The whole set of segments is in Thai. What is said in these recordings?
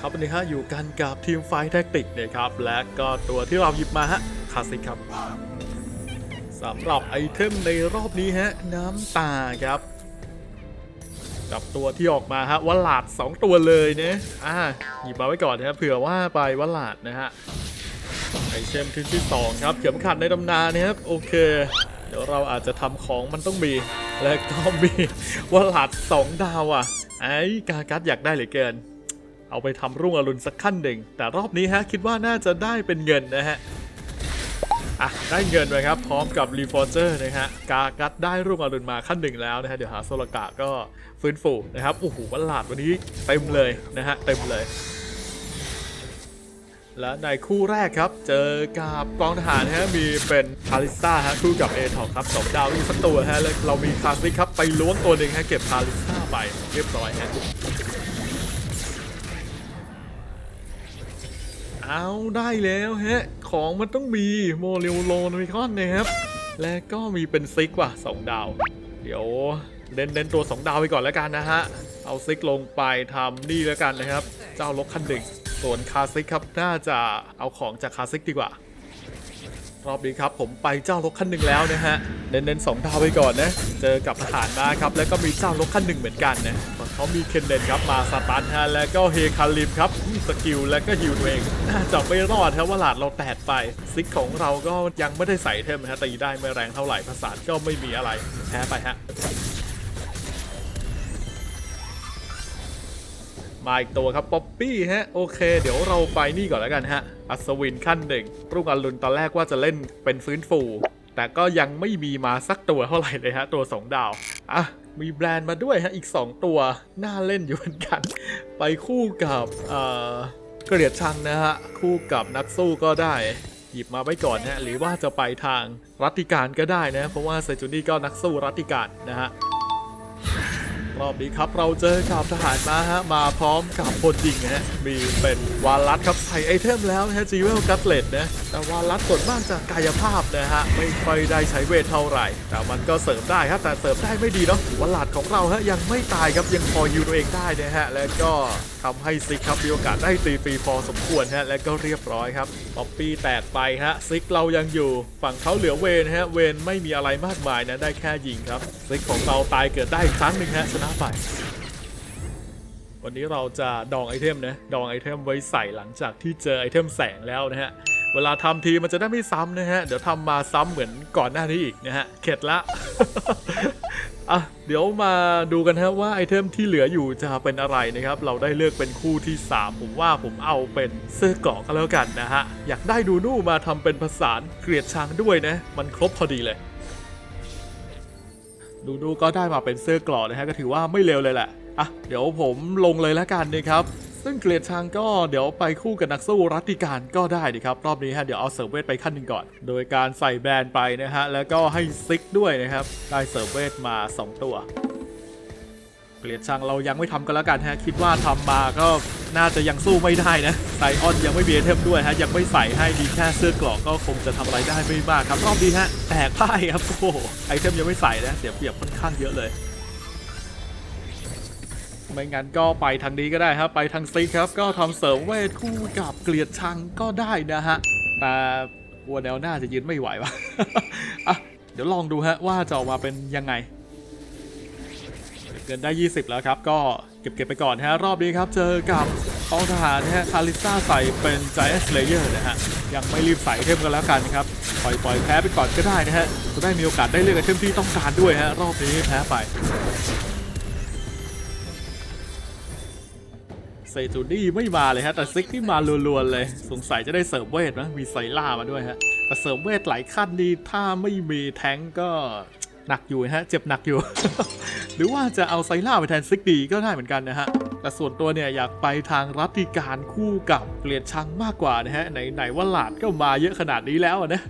ครับวันนี้ฮะอยู่กันกับทีมไฟแท็กติกนะครับและก็ตัวที่เราหยิบมาฮะคาสิครับสำหรับไอเทมในรอบนี้ฮะน้ำตาครับ กับตัวที่ออกมาฮะวลาด2ตัวเลยเนะอ่าหยิบมาไว้ก่อนนะครับเผื่อว่าไปวลาดนะฮะไอเทมที่ที่2ครับเข็มขัดในตำนานนะครับโอเค เดี๋ยวเราอาจจะทำของมันต้องมีและก็มีวลาด2ดาวอะไอ้กากัดอยากได้เหลือเกิน เอาไปทำรุ่งอรุณสักขั้นหนึ่ง แต่รอบนี้ฮะคิดว่าน่าจะได้เป็นเงินนะฮะอะได้เงินไปครับ พร้อมกับรีฟอร์เจอร์นะฮะกากัดได้รุ่งอรุณมาขั้นหนึ่งแล้วนะฮะเดี๋ยวหาโซลกะก็ฟื้นฟูนะครับโอ้โหวันหลาดวันนี้เต็มเลยนะฮะเต็มเลย และในคู่แรกครับ เจอกับกองทหารนะฮะมีเป็นคาริซ่าฮะคู่กับเอทองครับสองดาวอีกสักตัวฮะแล้วเรามีคาซิกครับไปล้วงตัวหนึ่งฮะเก็บคาริซ่าไปเรียบร้อยฮะ เอาได้แล้วฮะ ของมันต้องมีโมเรลโลนมิคอนนะครับ และก็มีเป็นซิกว่ะ2ดาว เดี๋ยวเน้นเน้นตัว2ดาวไปก่อนแล้วกันนะฮะ เอาซิกลงไปทำนี่แล้วกันนะครับ เจ้าลกคันหนึ่งส่วนคาซิกครับน่าจะเอาของจากคาซิกดีกว่า รอบนี้ครับผมไปเจ้ารถขั้นหนึ่งแล้วนะฮะ เน้นๆสองดาวไปก่อนนะ เจอกับทหารมาครับ แล้วก็มีเจ้ารถขั้นหนึ่งเหมือนกันนะ เขามีเคนเดนครับมาสตันฮะแล้วก็เฮคาริมครับสกิลแล้วก็ฮิวตัวเองน่าจะไม่รอดครับว่าหลาดเราแตกไป ซิกของเราก็ยังไม่ได้ใส่เทมนะฮะตีได้ไม่แรงเท่าไหร่ภาษานก็ไม่มีอะไรแพ้ไปฮะมาอีกตัวครับป๊อปปี้ฮะโอเค เดี๋ยวเราไปนี่ก่อนแล้วกันฮะ อัศวินขั้นหนึ่งรุ่งอรุณตอนแรกว่าจะเล่นเป็นฟื้นฟู แต่ก็ยังไม่มีมาสักตัวเท่าไหร่เลยฮะ ตัว 2 ดาว อะ มีแบรนด์มาด้วยฮะอีก 2 ตัว น่าเล่นอยู่เหมือนกัน ไปคู่กับเอ่อเกลียดชังนะฮะ คู่กับนักสู้ก็ได้ หยิบมาไว้ก่อนฮะหรือว่าจะไปทางรัติการก็ได้นะ เพราะว่าไซจูนี่ก็นักสู้รัติการนะฮะรอบนี้ครับเราเจอกับทหารมาฮะมาพร้อมกับพลยิงนะฮะมีเป็นวาลัสครับใส่ไอเทมแล้วนะฮะจีเวลกัตเลตนะแต่วาลัสส่วนมากจะกายภาพนะฮะไม่ค่อยได้ใช้เวทเท่าไหร่ แต่มันก็เสริมได้ครับแต่เสริมได้ไม่ดีเนาะวาลัสของเราฮะยังไม่ตายครับยังพอยูตัวเองได้นะฮะและก็ทำให้ซิกครับมีโอกาสได้ตีฟรีพอสมควรฮะและก็เรียบร้อยครับป๊อปปี้แตกไปฮะซิกเรายังอยู่ฝั่งเขาเหลือเวนฮะเวนไม่มีอะไรมากมายนะได้แค่ยิงครับซิกของเราตายเกิดได้อีกครั้งหนึ่งฮะชนะไปวันนี้เราจะดองไอเทมนะ ดองไอเทมไว้ใส่หลังจากที่เจอไอเทมแสงแล้วนะฮะ เวลาทำทีมันจะได้ไม่ซ้ำนะฮะ เดี๋ยวทำมาซ้ำเหมือนก่อนหน้านี้อีกนะฮะ เข็ดละอะเดี๋ยวมาดูกันฮะว่าไอเทมที่เหลืออยู่จะเป็นอะไรนะครับ เราได้เลือกเป็นคู่ที่ 3 ผมว่าผมเอาเป็นเสื้อเกาะก็แล้วกันนะฮะ อยากได้ดูนู่มาทำเป็นผสานเกลียดช้างด้วยนะ มันครบพอดีเลย ดูดูก็ได้มาเป็นเสื้อกรอนะฮะก็ถือว่าไม่เร็วเลยแหละอะเดี๋ยวผมลงเลยแล้วกันนะครับ ซึ่งเกลียดชังก็เดี๋ยวไปคู่กับนักสู้รัตติการก็ได้ดีครับ รอบนี้ฮะเดี๋ยวเอาเสิร์ฟเวทไปขั้นหนึ่งก่อน โดยการใส่แบรนด์ไปนะฮะแล้วก็ให้ซิกด้วยนะครับ ได้เสิร์ฟเวทมา 2 ตัว เกลียดชังเรายังไม่ทำกันแล้วกันฮะคิดว่าทำมาก็น่าจะยังสู้ไม่ได้นะไซออนยังไม่มีไอเทมด้วยฮะยังไม่ใส่ให้ดีแค่เสื้อกรอกก็คงจะทำอะไรได้ไม่มากครับรอบนี้ฮะแตกพ่ายครับโอ้โหไอเทมยังไม่ใส่นะเสียเปรียบค่อนข้างเยอะเลย ไม่งั้นก็ไปทางนี้ก็ได้ครับไปทางซิกครับ ก็ทำเสริมเวทคู่กับเกลียดชังก็ได้นะฮะแต่วัวแนวหน้าจะยืนไม่ไหววะอะเดี๋ยวลองดูฮะว่าจะออกมาเป็นยังไงเกินได้ 20 แล้วครับ ก็เก็บเก็บไปก่อนฮะ รอบนี้ครับ เจอกับกองทหารนะฮะคาริซ่าใส่เป็น Giant Slayer นะฮะ ยังไม่รีบใส่เทมกันแล้วกันครับ ปล่อยปล่อยแพ้ไปก่อนก็ได้นะฮะ จะได้มีโอกาสได้เลือกไอเทมที่ต้องการด้วยฮะ รอบนี้แพ้ไป เซจูดี้ไม่มาเลยฮะ แต่ซิกนี่มาลัวๆเลย สงสัยจะได้เสริมเวทนะมีไซล่ามาด้วยฮะ แต่เสริมเวทหลายขั้นนี่ถ้าไม่มีแท้งก็หนักอยู่ฮะ เจ็บหนักอยู่ หรือว่าจะเอาไซล่าไปแทนซิกดีก็ได้เหมือนกันนะฮะแต่ส่วนตัวเนี่ยอยากไปทางรัติการคู่กับเกลียดชังมากกว่านะฮะไหนไหนว่าหลาดก็มาเยอะขนาดนี้แล้วนะ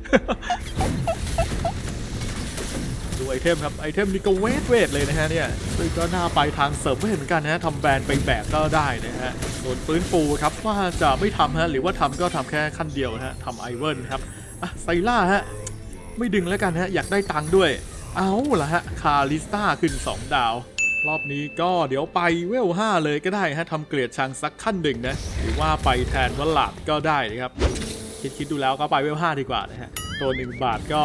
ไอเทมครับ ไอเทมนี่ก็เวทเวทเลยนะฮะเนี่ยซึ่งก็น่าไปทางเสริมเวทเหมือนกันนะฮะทำแบรนด์ไปแบกก็ได้นะฮะ ส่วนฟื้นฟูครับว่าจะไม่ทำฮะหรือว่าทำก็ทำแค่ขั้นเดียวนะฮะทำไอเวิร์นครับอะไซล่าฮะไม่ดึงแล้วกันฮะอยากได้ตังค์ด้วย เอาละฮะคาริสตาขึ้น 2 ดาว รอบนี้ก็เดี๋ยวไปเวล 5 เลยก็ได้ฮะทำเกลียดชังสักขั้นหนึ่งนะหรือว่าไปแทนวลาดก็ได้นะครับคิดคิดดูแล้วก็ไปเวล 5 ดีกว่านะฮะ ตัวหนึ่งบาทก็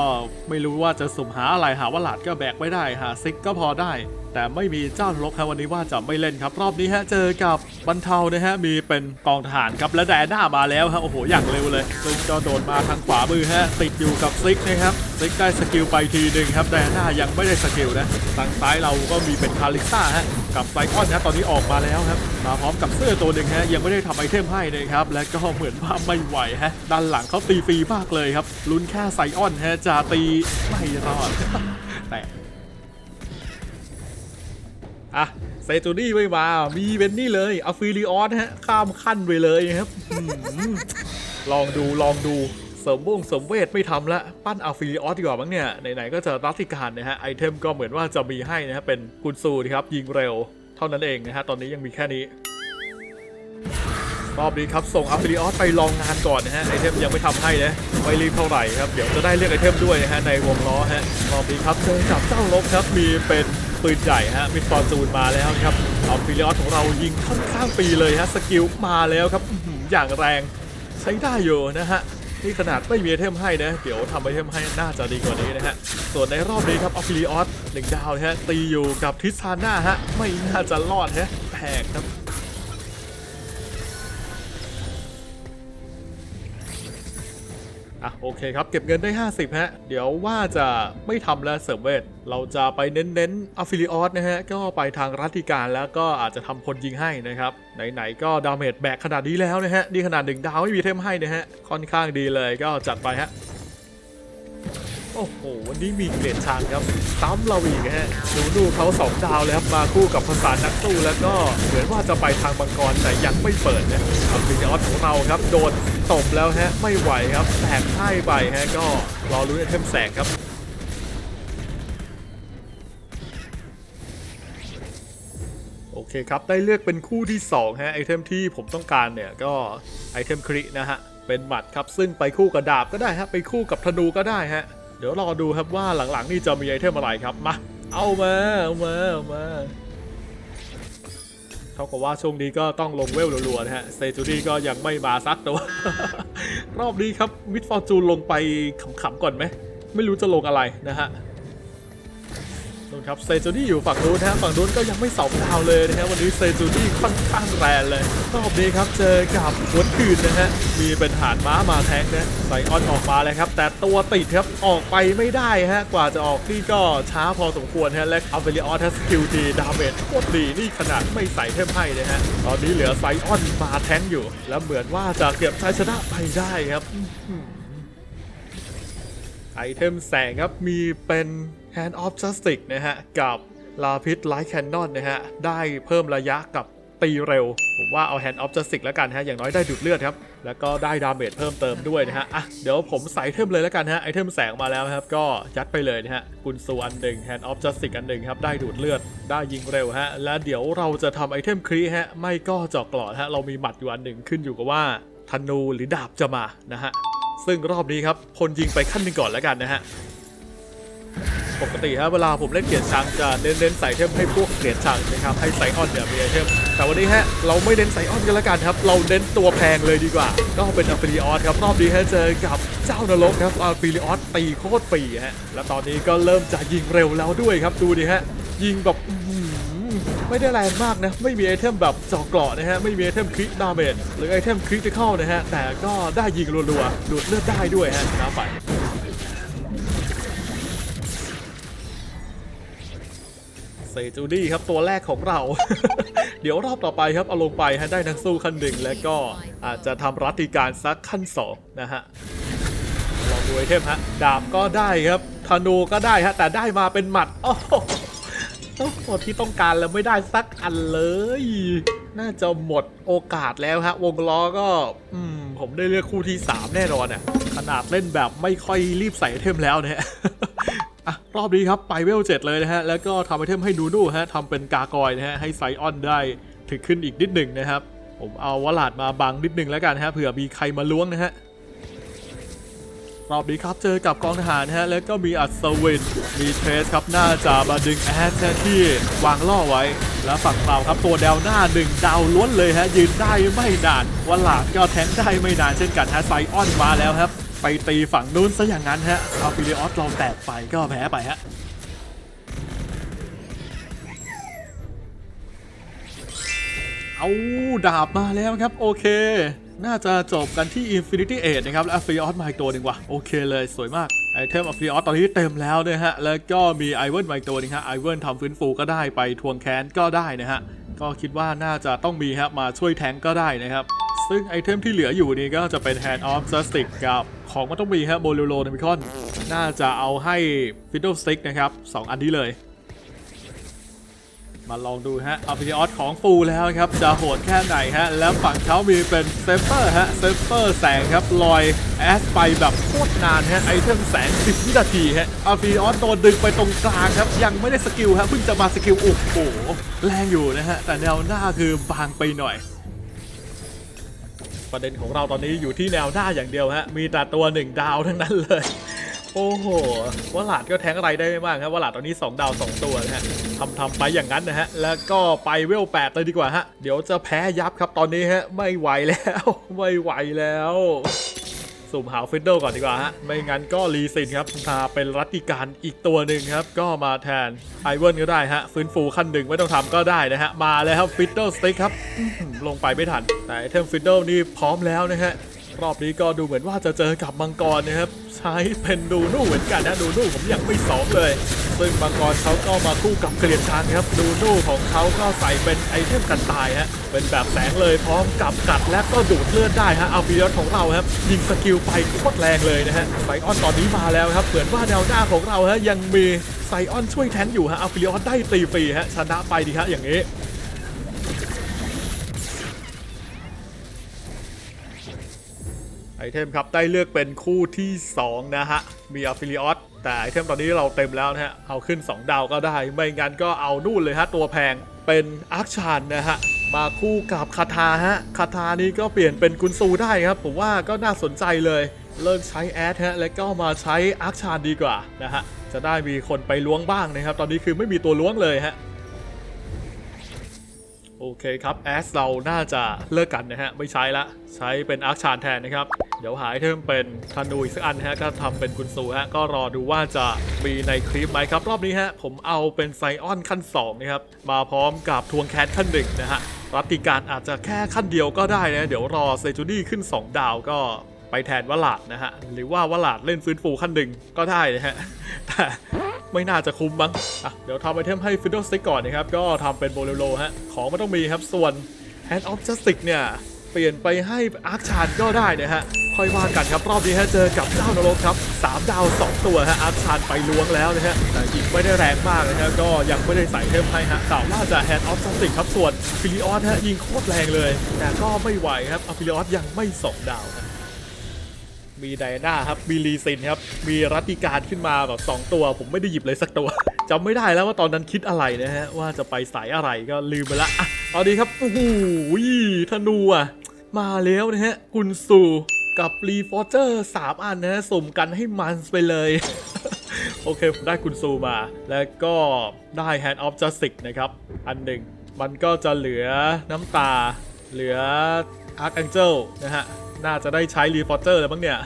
ไม่รู้ว่าจะสุ่มหาอะไรหาวลาดก็แบกไม่ได้ หาซิกก็พอได้ แต่ไม่มีเจ้าทรกครับวันนี้ว่าจะไม่เล่นครับ รอบนี้ฮะเจอกับบรรเทานะฮะมีเป็นกองทหารครับและแดน่ามาแล้วฮะโอ้โหอย่างเร็วเลยซึ่งก็โดนมาทางขวามือฮะติดอยู่กับซิกนะครับซิกได้สกิลไปทีหนึ่งครับแดน่ายังไม่ได้สกิลนะทางซ้ายเราก็มีเป็นคาริซ่าฮะกับไซคอนนะตอนนี้ออกมาแล้วครับมาพร้อมกับเสื้อตัวหนึ่งฮะยังไม่ได้ทำไอเทมให้นะครับและก็เหมือนว่าไม่ไหวฮะด้านหลังเขาตีฟรีมากเลยครับลุ้นแค่ไซออนฮะจะตีไม่รอดแต่ อะเซจูดี้ไม่มา มีเป็นนี่เลยอัฟฟิลิออสฮะ ข้ามขั้นไปเลยครับ ลองดูลองดูเสริมวงเสริมเวทไม่ทำละ ปั้นอัฟฟิลิออสดีกว่ามั้งเนี่ย ไหนๆก็จะรัติการนะฮะ ไอเทมก็เหมือนว่าจะมีให้นะฮะ เป็นกุนซูนะครับ ยิงเร็ว เท่านั้นเองนะฮะ ตอนนี้ยังมีแค่นี้รอบนี้ครับส่งอัฟฟิลิออสไปลองงานก่อนนะฮะไอเทมยังไม่ทำให้นะไม่รีบเท่าไหร่ครับเดี๋ยวจะได้เรียกไอเทมด้วยนะฮะในวงล้อฮะรอบนี้ครับเจอกับเจ้าลบครับมีเป็น ปืนใหญ่ฮะมิดฟอร์จูนมาแล้วครับอัฟฟิลิออสของเรายิงค่อนข้างปีเลยฮะสกิลมาแล้วครับอย่างแรงใช้ได้อยู่นะฮะนี่ขนาดไม่มีไอเทมให้นะ เดี๋ยวทำไอเทมให้น่าจะดีกว่านี้นะฮะ ส่วนในรอบนี้ครับออฟฟิลิออสหนึ่งดาวนะฮะตีอยู่กับทิสซาน่าฮะไม่น่าจะรอดฮะแตกครับ โอเคครับ เก็บเงินได้ 50 ฮะ เดี๋ยวว่าจะไม่ทำแล้วเสริมเวท เราจะไปเน้นเน้นอัฟฟิลิออสนะฮะ ก็ไปทางรัติการแล้วก็อาจจะทำคนยิงให้นะครับ ไหน ๆ ก็ดาเมจแบกขนาดนี้แล้วนะฮะ นี่ขนาดหนึ่งดาวไม่มีเทมให้นะฮะ ค่อนข้างดีเลยก็จัดไปฮะ โอ้โห วันนี้มีเกลียดชางครับซ้ำเราอีกฮะดูดูเขาสองดาวแล้วครับมาคู่กับภาษานักสู้แล้วก็เหมือนว่าจะไปทางมังกรแต่ยังไม่เปิดนะอัฟริออสของเราครับ โดนตบแล้วฮะ ไม่ไหวครับแตกพ่ายไปฮะ ก็รอรุ้นไอเทมแสกครับโอเคครับ ได้เลือกเป็นคู่ที่2ฮะไอเทมที่ผมต้องการเนี่ยก็ไอเทมครินะฮะ เป็นหมัดครับ ซึ่งไปคู่กับดาบก็ได้ฮะ ไปคู่กับธนูก็ได้ฮะ ดี๋ยวรอดูครับว่าหลังๆนี่จะมีไอเทมอะไรครับมาเอามาเอามาเอามาเท่ากับว่าช่วงนี้ก็ต้องลงเวลรัวๆนะฮะเซจูดี้ก็ยังไม่มาซักตัวรอบนี้ครับมิดฟอร์จูนลงไปขำๆก่อนไหมไม่รู้จะลงอะไรนะฮะ ครับเซจูดี้อยู่ฝั่งนู้นนะฝั่งนู้นก็ยังไม่สองดาวเลยนะฮะวันนี้เซจูดี้ค่อนข้างแรงเลยรอบนี้ครับเจอกับหัวคืนนะฮะมีเป็นหานม้ามาแท็กนะไซออนออกมาเลยครับ แต่ตัวติดครับออกไปไม่ได้ฮะกว่าจะออกนี่ก็ช้าพอสมควรฮะและอัลเวลิออสสกิลดีดาเมจโคตรดีนี่ขนาดไม่ใส่เทมให้นะฮะตอนนี้เหลือไซออนมาแทงอยู่ แล้วเหมือนว่าจะเก็บชัยชนะไปได้ครับไอเทมแสงครับมีเป็น Hand of Justice นะฮะ กับลาพิษไลท์แคนนอนนะฮะ ได้เพิ่มระยะกับตีเร็ว ผมว่าเอา Hand of Justice แล้วกันฮะ อย่างน้อยได้ดูดเลือดครับ แล้วก็ได้ดาเมจเพิ่มเติมด้วยนะฮะ อะ เดี๋ยวผมใส่เทมเลยแล้วกันฮะ ไอเทมแสงมาแล้วครับ ก็ยัดไปเลยนะฮะ กุนซูอันหนึ่ง Hand of Justice อันหนึ่งครับ ได้ดูดเลือด ได้ยิงเร็วฮะ และเดี๋ยวเราจะทำไอเทมครีฮะ ไม่ก็เจอกกลอดฮะ เรามีหมัดอยู่อันหนึ่งขึ้นอยู่กับว่าธนูหรือดาบจะมานะฮะ ซึ่งรอบนี้ครับพลยิงไปขั้นหนึ่งก่อนแล้วกันนะฮะ ปกติฮะเวลาผมเล่นเกียรติชังจะเน้นๆใส่เทมให้พวกเกียรติชังนะครับให้ไซออนเนี่ยมีไอเทมแต่วันนี้ฮะเราไม่เน้นไซออนกันล้วกันครับเราเน้นตัวแพงเลยดีกว่า ก็เป็นอัฟฟิลิออสครับรอบนี้ฮะเจอกับเจ้านรกครับอัฟฟิลิออสตีโคตรฟรีฮะและตอนนี้ก็เริ่มจะยิงเร็วแล้วด้วยครับดูดิฮะยิงแบบไม่ได้แรงมากนะ ไม่มีไอเทมแบบเจอกเกราะนะฮะ ไม่มีไอเทมคริดาเมจหรือไอเทมคริติคอลนะฮะ แต่ก็ได้ยิงรัวๆดูดเลือดได้ด้วยฮะชนะไป เซจูดี้ครับตัวแรกของเรา เดี๋ยวรอบต่อไปครับเอาลงไปฮะได้นักสู้ขั้นหนึ่งและก็อาจจะทำรัติการสักขั้นสองนะฮะลองดูไอเทมฮะดาบก็ได้ครับธนูก็ได้ฮะแต่ได้มาเป็นหมัดโอ้โหโอ้โหที่ต้องการแล้วไม่ได้สักอันเลย น่าจะหมดโอกาสแล้วฮะวงล้อก็อืมผมได้เลือกคู่ที่ 3 แน่นอนอะขนาดเล่นแบบไม่ค่อยรีบใส่ไอเทมแล้วเนี่ย อะรอบนี้ครับไปเวลเจ็ดเลยนะฮะ แล้วก็ทำไอเทมให้ดูดูฮะทำเป็นกากอยนะฮะให้ไซออนได้ถึงขึ้นอีกนิดหนึ่งนะครับ ผมเอาวลาดมาบังนิดหนึ่งแล้วกันฮะเผื่อมีใครมาล้วงนะฮะรอบนี้ครับเจอกับกองทหารฮะแล้วก็มีอัศวิน มีเทสครับน่าจะมาดึงแอสนะที่วางล่อไว้ แล้วฝั่งเราครับตัวแนวหน้าหนึ่งดาวล้วนเลยฮะยืนได้ไม่นานวันหลาดก็แทงได้ไม่นานเช่นกันฮะไซออนมาแล้วครับ ไปตีฝั่งนู้นซะอย่างนั้นฮะอาฟิลิออสเราแตกไปก็แพ้ไปฮะเอาดาบมาแล้วครับ โอเค น่าจะจบกันที่ Infinity Age นะครับ และ a f r i o s มาอีกตัวหนึ่งว่ะ โอเคเลยสวยมาก ไอเทม a f r i o s ตอนนี้เต็มแล้วนะฮะ แล้วก็มีไอเวิร์นมาอีกตัวนึงฮะไอเวิร์นทำฟื้นฟูก็ได้ไปทวงแค้นก็ได้นะฮะ ก็คิดว่าน่าจะต้องมีฮะมาช่วยแทงก็ได้นะครับ ซึ่งไอเทมที่เหลืออยู่นี่ก็จะเป็น Hand of Justice กับของมันต้องมีฮะโบลูโลนมิคอน น่าจะเอาให้ Fiddle Stick นะครับสองอันนี้เลย มาลองดูฮะอัลฟิออสของฟูแล้วครับ จะโหดแค่ไหนฮะ แล้วฝั่งเขามีเป็นเซฟเฟอร์ฮะเซฟเฟอร์แสงครับ ลอยแอสไปแบบโคตรนานฮะ ไอเทมแสง 10 วินาทีฮะอัลฟิออสโดนดึงไปตรงกลางครับ ยังไม่ได้สกิลฮะเพิ่งจะมาสกิลโอ้โหแรงอยู่นะฮะแต่แนวหน้าคือบางไปหน่อย ประเด็นของเราตอนนี้อยู่ที่แนวหน้าอย่างเดียวฮะ มีแต่ตัวหนึ่งดาวทั้งนั้นเลย โอ้โหวลาดก็แทงอะไรได้ไม่มากครับวลาดตอนนี้ 2 ดาว 2 ตัวนะฮะทำทำไปอย่างนั้นนะฮะ แล้วก็ไปเวลแปดเลยดีกว่าฮะ เดี๋ยวจะแพ้ยับครับตอนนี้ฮะ ไม่ไหวแล้ว ไม่ไหวแล้ว สุ่มหาฟิดเดิลก่อนดีกว่าฮะ ไม่งั้นก็รีซินครับมาเป็นรัตติการอีกตัวหนึ่งครับ ก็มาแทนไอเวิร์นก็ได้ฮะ ฟื้นฟูขั้นหนึ่งไม่ต้องทำก็ได้นะฮะ มาแล้วครับฟิดเดิลสติ๊กครับ ลงไปไม่ทัน แต่ไอเทมฟิดเดิลนี่พร้อมแล้วนะฮะ รอบนี้ก็ดูเหมือนว่าจะเจอกับมังกรนะครับ ใช้เป็นดูนู่เหมือนกันนะดูนู่ผมยังไม่สองเลย ซึ่งมังกรเขาก็มาคู่กับเกลียนการครับ ดูนู่ของเขาก็ใส่เป็นไอเทมกันตายฮะเป็นแบบแสงเลยพร้อมกับกัดและก็ดูดเลือดได้ฮะเอาฟิยอสของเราครับ ยิงสกิลไปโคตรแรงเลยนะฮะไซออนตอนนี้มาแล้วครับเหมือนว่าแนวหน้าของเราฮะยังมีไซออนช่วยแทนอยู่ฮะเอาฟิยอสได้ตีฟรีฮะชนะไปดีฮะอย่างนี้ ไอ เทมครับได้เลือกเป็นคู่ที่ 2 นะฮะ มีอัฟฟิลิออสแต่ไอเทมตอนนี้เราเต็มแล้วนะฮะ เอาขึ้น 2 ดาวก็ได้ ไม่งั้นก็เอานู่นเลยฮะ ตัวแพงเป็นอาร์คชานนะฮะ มาคู่กับคาทาฮะคาทานี้ก็เปลี่ยนเป็นกุนซูได้ครับ ผมว่าก็น่าสนใจเลย เลิกใช้แอดฮะ แล้วก็มาใช้อาร์คชานดีกว่านะฮะ จะได้มีคนไปล้วงบ้างนะครับ ตอนนี้คือไม่มีตัวล้วงเลยฮะโอเคครับแอสเราน่าจะเลิกกันนะฮะ ไม่ใช้ละ ใช้เป็นอาร์คชานแทนนะครับ เดี๋ยวหาไอเทมเป็นธนูอีกสักอันฮะก็ทำเป็นกุนซูฮะก็รอดูว่าจะมีในคลิปไหมครับ รอบนี้ฮะผมเอาเป็นไซออนขั้น2นะครับมาพร้อมกับทวงแคทขั้นหนึ่งนะฮะรัตติการอาจจะแค่ขั้นเดียวก็ได้นะ เดี๋ยวรอเซจูดี้ขึ้น 2 ดาวก็ไปแทนวลาดนะฮะ หรือว่าวลาดเล่นฟื้นฟูขั้นหนึ่งก็ได้นะฮะ แต่ไม่น่าจะคุ้มมั้งอะเดี๋ยวทำไอเทมให้ฟิดเดิลสติกก่อนนะครับ ก็ทำเป็นโบเลโลฮะ ของมันต้องมีครับ ส่วน Hand of Justice เนี่ย เปลี่ยนไปให้อาร์คชานก็ได้นะฮะค่อยว่ากันครับรอบนี้ฮะเจอกับเจ้านรกครับ 3 ดาว 2 ตัวฮะอาร์คชานไปล้วงแล้วนะฮะแต่ยิงไม่ได้แรงมากนะฮะก็ยังไม่ได้ใส่เทมให้ฮะแต่ว่าจะ Hand of Justice ครับส่วนฟิลิออสฮะยิงโคตรแรงเลย แต่ก็ไม่ไหวครับอฟิลิออสยังไม่สองดาวครับมีไดนา ครับ มีลีซินครับ มีรัตติการขึ้นมาแบบ 2 ตัว ผมไม่ได้หยิบเลยสักตัว จำไม่ได้แล้วว่าตอนนั้นคิดอะไรนะฮะ ว่าจะไปสายอะไรก็ลืมไปละอะเอาดีครับ โอ้โหธนูอะ มาแล้วนะฮะ กุนซูกับรีฟอร์เจอร์3อันนะฮะสมกันให้มันไปเลย โอเค ผมได้กุนซูมา แล้วก็ได้ Hand of Justice นะครับ อันหนึ่ง มันก็จะเหลือน้ำตา เหลือ Archangel นะฮะ น่าจะได้ใช้รีฟอร์เจอร์แล้วบ้างเนี่ย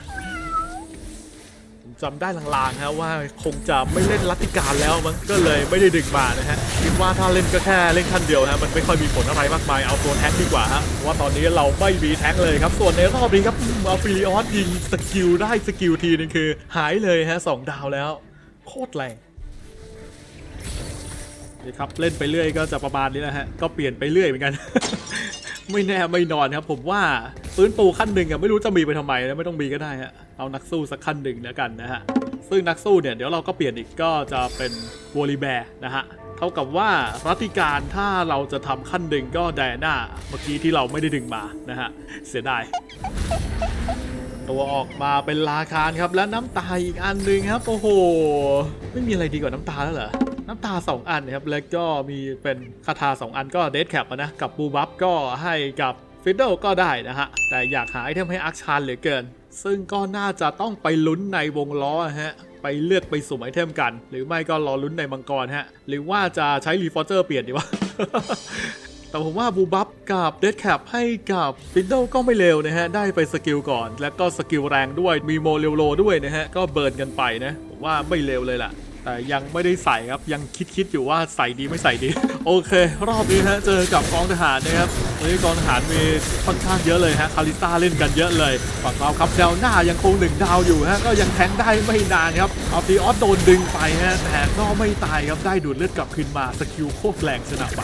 จำได้ลางๆฮะว่าคงจะไม่เล่นรัตติการแล้วมั้งก็เลยไม่ได้ดึงมานะฮะคิดว่าถ้าเล่นก็แค่เล่นขั้นเดียวฮะมันไม่ค่อยมีผลอะไรมากมายเอาตัวแท็กดีกว่าฮะเพราะว่าตอนนี้เราไม่มีแท็กเลยครับส่วนในรอบนี้ครับอัลฟิลิออสยิงสกิลได้สกิลทีนึงคือ หายเลยฮะสองดาวแล้ว โคตรแรงนี่ครับเล่นไปเรื่อยก็จะประมาณนี้แหละฮะก็เปลี่ยนไปเรื่อยเหมือนกัน ไม่แน่ไม่นอนครับ ผมว่าฟื้นปูขั้นหนึ่งอะไม่รู้จะมีไปทำไมนะไม่ต้องมีก็ได้ฮะเอานักสู้สักขั้นหนึ่งแล้วกันนะฮะซึ่งนักสู้เนี่ยเดี๋ยวเราก็เปลี่ยนอีกก็จะเป็นวอลีแบร์นะฮะเท่ากับว่ารัติการถ้าเราจะทำขั้นหนึ่งก็ไดอาน่าเมื่อกี้ที่เราไม่ได้ดึงมานะฮะเสียดาย ตัวออกมาเป็นราคานครับ และน้ำตาอีกอันหนึ่งครับ โอ้โห ไม่มีอะไรดีกว่าน้ำตาแล้วเหรอ น้ำตา 2 อันนะครับ แล้วก็มีเป็นคาถา2 อันก็เดดแคปนะ กับบูบัฟก็ให้กับฟิดเดิลก็ได้นะฮะ แต่อยากหาไอเทมให้อาร์คชานเหลือเกิน ซึ่งก็น่าจะต้องไปลุ้นในวงล้อฮะไปเลือกไปสุ่มไอเทมกัน หรือไม่ก็รอลุ้นในมังกรฮะ หรือว่าจะใช้รีฟอร์เจอร์เปลี่ยนดีวะ แต่ผมว่าบูบับกับเดดแคปให้กับฟินโดก็ไม่เร็วนะฮะ ได้ไปสกิลก่อน แล้วก็สกิลแรงด้วยมีโมเรลโลด้วยนะฮะ ก็เบิร์นกันไปนะ ผมว่าไม่เร็วเลยล่ะ แต่ยังไม่ได้ใส่ครับยังคิดคิดๆอยู่ว่าใส่ดีไม่ใส่ดี โอเค รอบนี้ฮะเจอกับกองทหารนะครับวันนี้กองทหารมีค่อนข้างเยอะเลยฮะคาริต้าเล่นกันเยอะเลยฝั่งเราครับแนวหน้ายังคงหนึ่งดาวอยู่ฮะก็ยังแทงได้ไม่นานครับเอาตีออสโดนดึงไปฮะแต่ก็ไม่ตายครับได้ดูดเลือดกลับคืนมาสกิลโคตรแรงชนะไป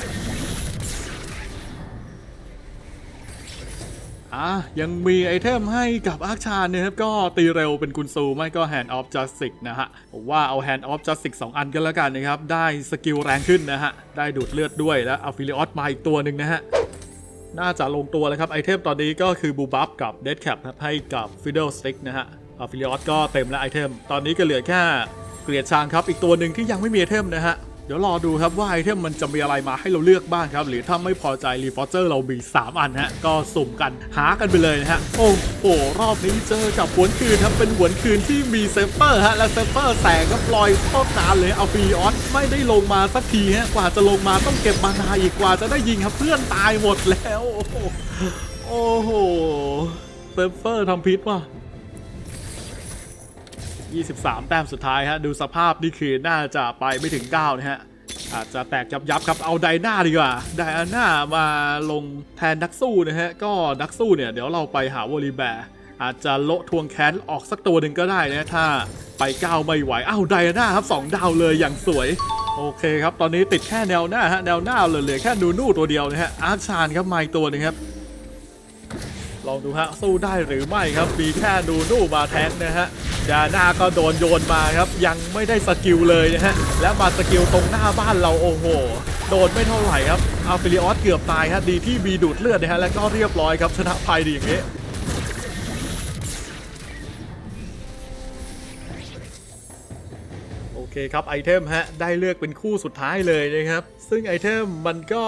อะยังมีไอเทมให้กับอาร์คชานนะครับก็ตีเร็วเป็นกุนซูไม่ก็ Hand of Justice นะฮะผมว่าเอา Hand of Justice 2 อันกันแล้วกันนะครับ ได้สกิลแรงขึ้นนะฮะ ได้ดูดเลือดด้วยแล้วอัลฟิลิออสมาอีกตัวหนึ่งนะฮะ น่าจะลงตัวแล้วครับ ไอเทมตอนนี้ก็คือบูบัฟกับ Dead Cap ครับให้กับ Fiddle Stick นะฮะอัลฟิลิออสก็เต็มแล้วไอเทม ตอนนี้ก็เหลือแค่เกลียดชางครับอีกตัวหนึ่งที่ยังไม่มีไอเทมนะฮะ เดี๋ยวรอดูครับว่าไอเทมมันจะมีอะไรมาให้เราเลือกบ้างครับ หรือถ้าไม่พอใจรีฟอร์เจอร์เรามี3 อันฮะก็สุ่มกันหากันไปเลยนะฮะโอ้โหรอบนี้เจอกับหวนคืนครับเป็นหวนคืนที่มีเซฟเฟอร์ฮะและเซฟเฟอร์แสงก็ปล่อยโคตรนานเลยเอาฟีออสไม่ได้ลงมาสักทีฮะกว่าจะลงมาต้องเก็บมานาอีกกว่าจะได้ยิงครับเพื่อนตายหมดแล้ว โอ้โหโอ้โหเซฟเฟอร์ทำพิษว่ะ 23 แต้มสุดท้ายฮะ ดูสภาพนี่คือน่าจะไปไม่ถึง 9 นะฮะ อาจจะแตกยับยับครับ เอาไดนาดีกว่า ไดอาน่ามาลงแทนนักสู้นะฮะ ก็นักสู้เนี่ย เดี๋ยวเราไปหาวอลีแบร์อาจจะโละทวงแค้นออกสักตัวหนึ่งก็ได้นะถ้าไปก้าวไม่ไหวอ้าวไดอาน่าครับ 2 ดาวเลยอย่างสวย โอเคครับ ตอนนี้ติดแค่แนวหน้าฮะ แนวหน้าเหลือแค่นูนู่ตัวเดียวนะฮะ อาร์ชานครับมาอีกตัวหนึงครับ ลองดูฮะสู้ได้หรือไม่ครับมีแค่ดูนู่มาแทงนะฮะดาน่าก็โดนโยนมาครับ ยังไม่ได้สกิลเลยนะฮะและมาสกิลตรงหน้าบ้านเราโอ้โหโดนไม่เท่าไหร่ครับอัลฟิลิออสเกือบตายฮะดีที่มีดูดเลือดนะฮะแล้วก็เรียบร้อยครับชนะภัยดีอย่างนี้โอเคครับไอเทมฮะได้เลือกเป็นคู่สุดท้ายเลยนะครับ ซึ่งไอเทมมันก็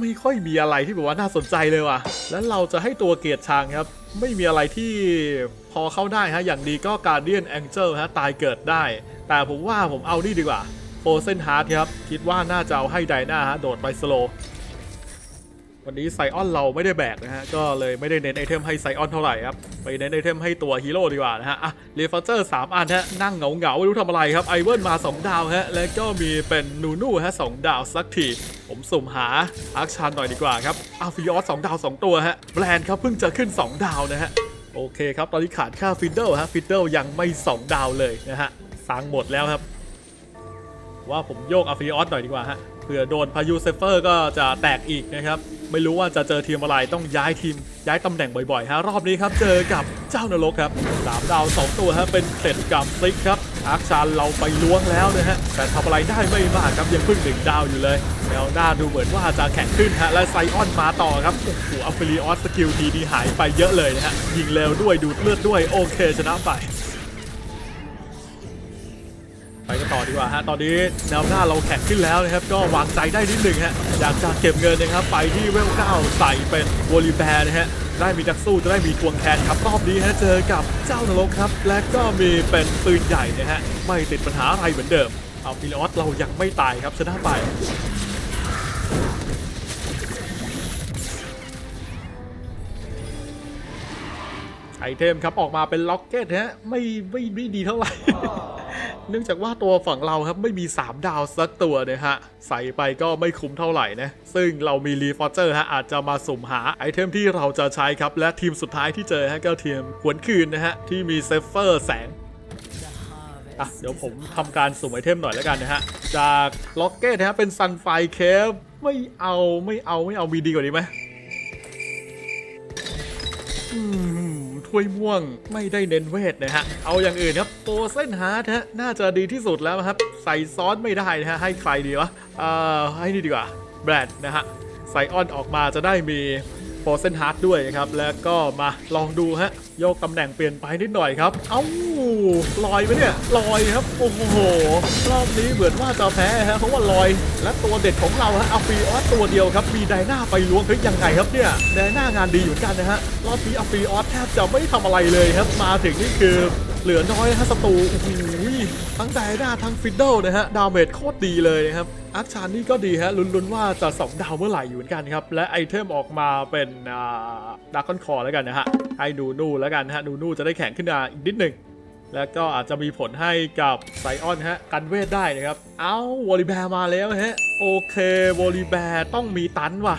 ไม่ค่อยมีอะไรที่แบบว่าน่าสนใจเลยว่ะ แล้วเราจะให้ตัวเกียรติชางครับ ไม่มีอะไรที่พอเข้าได้ฮะ อย่างดีก็ Guardian Angel ฮะ ตายเกิดได้ แต่ผมว่าผมเอานี่ดีกว่า Frozen Heart ครับ คิดว่าน่าจะเอาให้ไดนาฮะ โดดไปสโล วันนี้ไซออนเราไม่ได้แบกนะฮะ ก็เลยไม่ได้เน้นไอเทมให้ไซออนเท่าไหร่ครับ ไปเน้นไอเทมให้ตัวฮีโร่ดีกว่านะฮะ อะเรฟเจอร์3อันฮะ นั่งเหงาเหงาๆไม่รู้ทำอะไรครับ ไอเวิร์นมา 2 ดาวฮะ แล้วก็มีเป็นนูนูฮะสดาวสักที ผมสุ่มหาอาร์คชันหน่อยดีกว่าครับอาฟิออส2ดาว 2 ตัวฮะแบรนด์ครับเพิ่งจะขึ้น 2 ดาวนะฮะโอเคครับ ตอนนี้ขาดค่าฟิดเดิลฮะฟิดเดิลยังไม่ 2 ดาวเลยนะฮะสร้างหมดแล้วครับ ว่าผมโยกอาฟิออสหน่อยดีกว่าฮะเผื่อโดนพายุเซฟเฟอร์ก็จะแตกอีกนะครับ ไม่รู้ว่าจะเจอทีมอะไรต้องย้ายทีม ย้ายตำแหน่งบ่อยๆฮะรอบนี้ครับ เจอกับเจ้านรกครับสามดาว 2 ตัวฮะเป็นเสร็จกับซิกครับ อาร์คชานเราไปล้วงแล้วนะฮะแต่ทำอะไรได้ไม่มากครับยังเพิ่งหนึ่งดาวอยู่เลยแนวหน้าดูเหมือนว่าจะแข็งขึ้นฮะและไซออนมาต่อครับโอ้โหอัฟฟิลิออสสกิลทีนี้หายไปเยอะเลยนะฮะยิงเร็วด้วยดูดเลือดด้วยโอเคชนะไปไปกันต่อดีกว่าฮะ ตอนนี้แนวหน้าเราแข็งขึ้นแล้วนะครับ ก็วางใจได้นิดหนึ่งฮะ อยากจะเก็บเงินนะครับ ไปที่เวลเก้าใส่เป็นวอลีแบร์นะฮะ ได้มีนักสู้จะได้มีทวงแคนครับรอบนี้ฮะเจอกับเจ้านรกครับ และก็มีเป็นปืนใหญ่นะฮะไม่ติดปัญหาอะไรเหมือนเดิม เอาฟิลออสเรายังไม่ตายครับชนะไปไอเทมครับออกมาเป็นล็อกเก็ตฮะไม่ไม่ไม่ดีเท่าไหร่ เนื่องจากว่าตัวฝั่งเราครับไม่มี 3 ดาวสักตัวนะฮะ ใส่ไปก็ไม่คุ้มเท่าไหร่นะ ซึ่งเรามีรีฟอร์เจอร์ฮะอาจจะมาสุ่มหาไอเทมที่เราจะใช้ครับ และทีมสุดท้ายที่เจอฮะก็ทีมหวนคืนนะฮะ ที่มีเซฟเฟอร์แสงอะเดี๋ยวผมทำการสุ่มไอเทมหน่อยแล้วกันนะฮะ จากล็อกเก็ตฮะเป็นซันไฟเคฟไม่เอาไม่เอาไม่เอามีดีกว่านี้ไหมอืม ถ้วยม่วงไม่ได้เน้นเวทนะฮะ เอาอย่างอื่นครับโปเส้นฮาร์ดฮะน่าจะดีที่สุดแล้วครับ ใส่ซอสไม่ได้นะฮะ ให้ใครดีวะเอ่อให้นี่ดีกว่าแบรดนะฮะ ใส่ออนออกมาจะได้มีโปเซนฮาร์ดด้วยนะครับ แล้วก็มาลองดูฮะ โยกตำแหน่งเปลี่ยนไปนิดหน่อยครับ เอ้า ลอยไหมเนี่ยลอยครับโอ้โหรอบนี้เหมือนว่าจะแพ้ฮะเพราะว่าลอย และตัวเด็ดของเราฮะอาฟีออสตัวเดียวครับมีไดนาไปล้วงเฮ้ยยังไงครับเนี่ยไดนางานดีอยู่เหมือนกันนะฮะรอบนี้อาฟีออสแทบจะไม่ทำอะไรเลยครับมาถึงนี่คือเหลือน้อยฮะศัตรูโอ้โหทั้งไดนาทั้งฟิดเดิลนะฮะดาเมจโคตรดีเลยนะครับอาร์ชานนี่ก็ดีฮะลุ้นๆว่าจะ2ดาวเมื่อไหร่อยู่เหมือนกันครับ และไอเทมออกมาเป็นดาร์คอนคอแล้วกันนะฮะให้ดูนู่แล้วกันฮะดูนู่จะได้แข็งขึ้นมาอีกนิดหนึ่ง แล้วก็อาจจะมีผลให้กับไซออนฮะกันเวทได้นะครับ เอ้าวอลิแบร์มาแล้วฮะ โอเควอลิแบร์ต้องมีตันว่ะ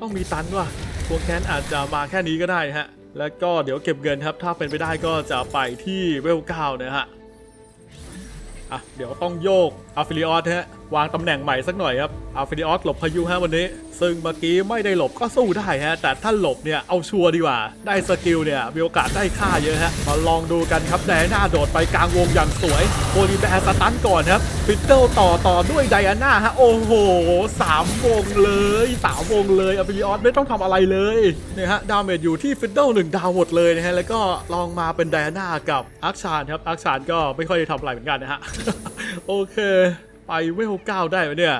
ต้องมีตันว่ะพวกแคนอาจจะมาแค่นี้ก็ได้ฮะ แล้วก็เดี๋ยวเก็บเงินครับ ถ้าเป็นไปได้ก็จะไปที่เวลเก้านะฮะ อะ เดี๋ยวต้องโยกอัฟฟิลิออสฮะ วางตำแหน่งใหม่สักหน่อยครับอัฟฟิลิออสหลบพายุฮะวันนี้ ซึ่งเมื่อกี้ไม่ได้หลบก็สู้ได้ฮะ แต่ถ้าหลบเนี่ยเอาชัวร์ดีกว่า ได้สกิลเนี่ยมีโอกาสได้ค่าเยอะฮะ มาลองดูกันครับแดน่าโดดไปกลางวงอย่างสวยโคลีแบร์สตันก่อนครับฟิตเติลต่อต่อด้วยไดอาน่าฮะ โอ้โหสามวงเลยสามวงเลยอัฟฟิลิออสไม่ต้องทำอะไรเลยเนี่ยฮะดาเมจอยู่ที่ฟิตเติลหนึ่งดาวหมดเลยนะฮะแล้วก็ลองมาเป็นไดอาน่ากับอาร์ชานครับอาร์ชานก็ไม่ค่อยได้ทำอะไรเหมือนกันนะฮะโอเค ไปเวลเก้าได้ไหมเนี่ย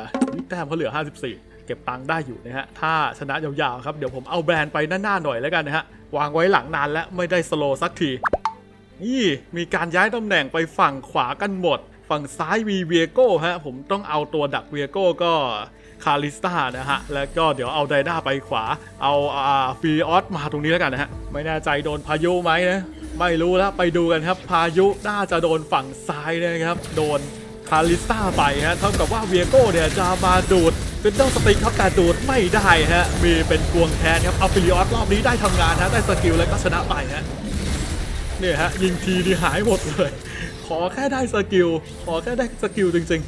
แต้มเขาเหลือ 54 เก็บตังค์ได้อยู่นะฮะ ถ้าชนะยาวๆครับ เดี๋ยวผมเอาแบรนด์ไปหน้าๆหน่อยแล้วกันนะฮะ วางไว้หลังนานแล้วไม่ได้สโลสักที นี่มีการย้ายตำแหน่งไปฝั่งขวากันหมด ฝั่งซ้ายมีเวียโก้ฮะ ผมต้องเอาตัวดักเวียโก้ก็คาริสตานะฮะ แล้วก็เดี๋ยวเอาไดนาไปขวา เอาอ่าฟีออสมาตรงนี้แล้วกันนะฮะ ไม่แน่ใจโดนพายุไหมนะ ไม่รู้แล้วไปดูกันครับ พายุน่าจะโดนฝั่งซ้ายนะครับ โดน คาริสตาไปฮะเท่ากับว่าเวียโก้เนี่ยจะมาดูดเป็นต้องสติกครับแต่ดูดไม่ได้ฮะ มีเป็นกวงแทนครับอัลฟิลิออสรอบนี้ได้ทำงานฮะได้สกิลแล้วก็ชนะไปฮะเนี่ยฮะยิงทีนี่หายหมดเลย ขอแค่ได้สกิล ขอแค่ได้สกิลจริง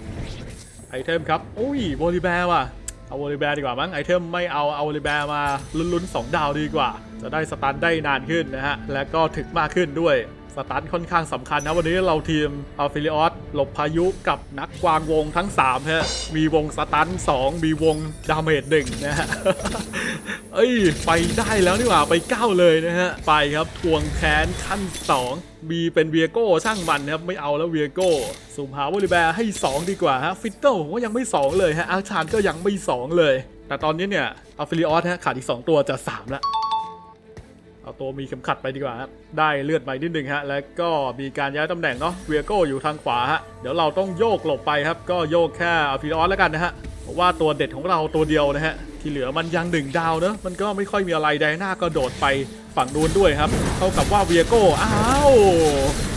ๆ ไอเทมครับอุ้ยโวลิแบร์ว่ะเอาโวลิแบร์ดีกว่ามั้งไอเทมไม่เอาเอาโวลิแบร์มาลุ้นๆ2ดาวดีกว่า จะได้สตันได้นานขึ้นนะฮะ และก็ถึกมากขึ้นด้วย สตันค่อนข้างสำคัญนะ วันนี้เราทีมอัลฟิลิออสหลบพายุกับนักกวางวงทั้ง3ฮะมีวงสตัน2 มีวงดาเมจหนึ่งนะฮะเอ้ย ไปได้แล้วนี่หว่าไปก้9เลยนะฮะ ไปครับทวงแค้นขั้น 2 มีเป็นเวียโก้ช่างมันครับ ไม่เอาแล้วเวียโก้สุ่มหาวอลิแบร์ให้ 2 ดีกว่าฮะ ฟิตเตอร์ผมว่ายังไม่ 2 เลยฮะอาร์ชานก็ยังไม่ 2 เลย แต่ตอนนี้เนี่ยอัลฟิลิออสฮะขาดอีก 2 ตัวจะ 3 แล้ว เอาตัวมีเข็มขัดไปดีกว่าครับได้เลือดไปนิดนึงฮะแล้วก็มีการย้ายตำแหน่งเนาะเวียโก้อยู่ทางขวาฮะเดี๋ยวเราต้องโยกหลบไปครับ ก็โยกแค่อัลฟิลออสแล้วกันนะฮะเพราะว่าตัวเด็ดของเราตัวเดียวนะฮะที่เหลือมันยังหนึ่งดาวเนอะมันก็ไม่ค่อยมีอะไรไดหน้าก็โดดไปฝั่งนู้นด้วยครับเท่ากับว่าเวียโก้อ้าว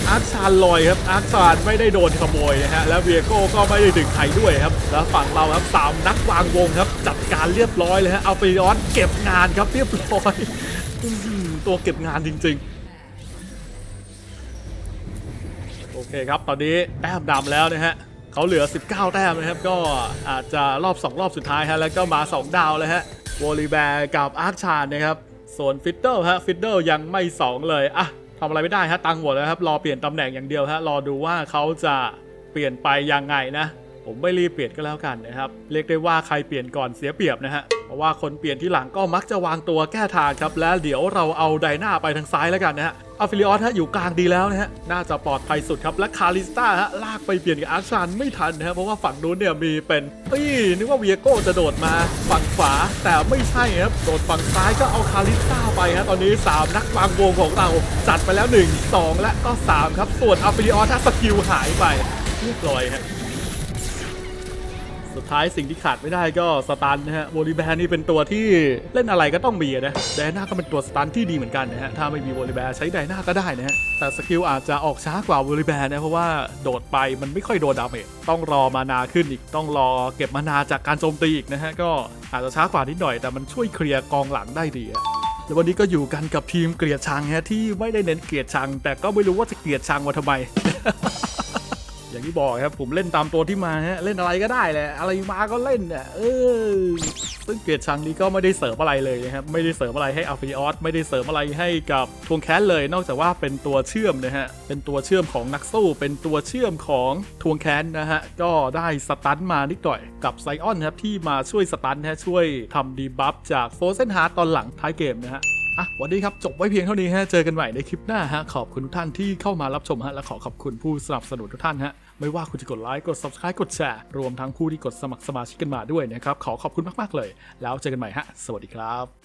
อาร์ชานลอยครับอาร์ชานไม่ได้โดนขโมยนะฮะแล้วเวียโก้ก็ไม่ได้ดึงใครด้วยครับแล้วฝั่งเราครับสามนักวางวงครับจัดการเรียบร้อยเลยฮะเอัลฟิลออสเก็บงานครับเรียบร้อย ตัวเก็บงานจริง ๆ โอเคครับ ตอนนี้แต้มดำแล้วนะฮะเขาเหลือ 19 แต้มนะครับ ก็อาจจะรอบ 2 รอบสุดท้ายฮะ แล้วก็มา 2 ดาวแล้วฮะวอลีแบร์กับอาร์ชานนะครับ ส่วนฟิตเตอร์ฮะ ฟิตเตอร์ยังไม่ 2 เลย อะทำอะไรไม่ได้ฮะ ตังหมดแล้วครับ รอเปลี่ยนตำแหน่งอย่างเดียวฮะ รอดูว่าเขาจะเปลี่ยนไปยังไงนะ ผมไม่รีบเปลี่ยนก็แล้วกันนะครับ เรียกได้ว่าใครเปลี่ยนก่อนเสียเปรียบนะฮะ ราะว่าคนเปลี่ยนที่หลังก็มักจะวางตัวแก้ทางครับ แล้วเดี๋ยวเราเอาไดนาไปทางซ้ายแล้วกันนะฮะอัฟิลิออสฮะอยู่กลางดีแล้วนะฮะ น่าจะปลอดภัยสุดครับ และคาริสตาฮะลากไปเปลี่ยนกับอาร์ชานไม่ทันนะฮะ เพราะว่าฝั่งนู้นเนี่ยมีเป็นเอ้ยนึกว่าเวียโก้จะโดดมาฝั่งขวาแต่ไม่ใช่ครับ โดดฝั่งซ้ายก็เอาคาริสตาไปฮะ ตอนนี้ 3 นักวางวงของเราจัดไปแล้ว 1 2 และก็ 3 ครับ ส่วนอัฟิลิออสถ้าสกิลหายไปเรียบร้อยฮะ ดท้ายสิ่งที่ขาดไม่ได้ก็สตันนะฮะโวลีแบร์นี่เป็นตัวที่เล่นอะไรก็ต้องมีนะไดนาก็เป็นตัวสตันที่ดีเหมือนกันนะฮะถ้าไม่มีโวลีแบร์ใช้ไดนาก็ได้นะฮะแต่สกิลอาจจะออกช้ากว่าโวลีแบร์นะเพราะว่าโดดไปมันไม่ค่อยโดนดาเมจต้องรอมานาขึ้นอีกต้องรอเก็บมานาจากการโจมตีอีกนะฮะก็อาจจะช้ากว่านิดหน่อย แต่มันช่วยเคลียร์กองหลังได้ดีอะแล้ววันนี้ก็อยู่กันกับทีมเกลียดชังฮะที่ไม่ได้เน้นเกลียดชัง แต่ก็ไม่รู้ว่าจะเกลียดชังมาทำไม อย่างที่บอกครับผมเล่นตามตัวที่มาฮะเล่นอะไรก็ได้แหละอะไรมาก็เล่นเนี่ยเออซึ่งเกียรติชังนี้ก็ไม่ได้เสริมอะไรเลยนะครับไม่ได้เสริมอะไรให้อัลฟิออสไม่ได้เสริมอะไรให้กับทวงแค้นเลย นอกจากว่าเป็นตัวเชื่อมนะฮะเป็นตัวเชื่อมของนักสู้ เป็นตัวเชื่อมของทวงแค้นนะฮะก็ได้สตันมานิดหน่อยกับไซออนครับที่มาช่วยสตันนะฮะช่วยทำดีบัฟจากโฟเซนฮาร์ตตอนหลังท้ายเกมนะฮะอะวันนี้ครับจบไว้เพียงเท่านี้ฮะเจอกันใหม่ในคลิปหน้าฮะขอบคุณทุกท่านที่เข้ามารับชมฮะและขอขอบคุณผู้สนับสนุนทุกท่านฮะ ไม่ว่าคุณจะกดไลค์กด subscribe กดแชร์รวมทั้งผู้ที่กดสมัครสมาชิกกันมาด้วยนะครับ ขอขอบคุณมาก ๆ เลย แล้วเจอกันใหม่ฮะ สวัสดีครับ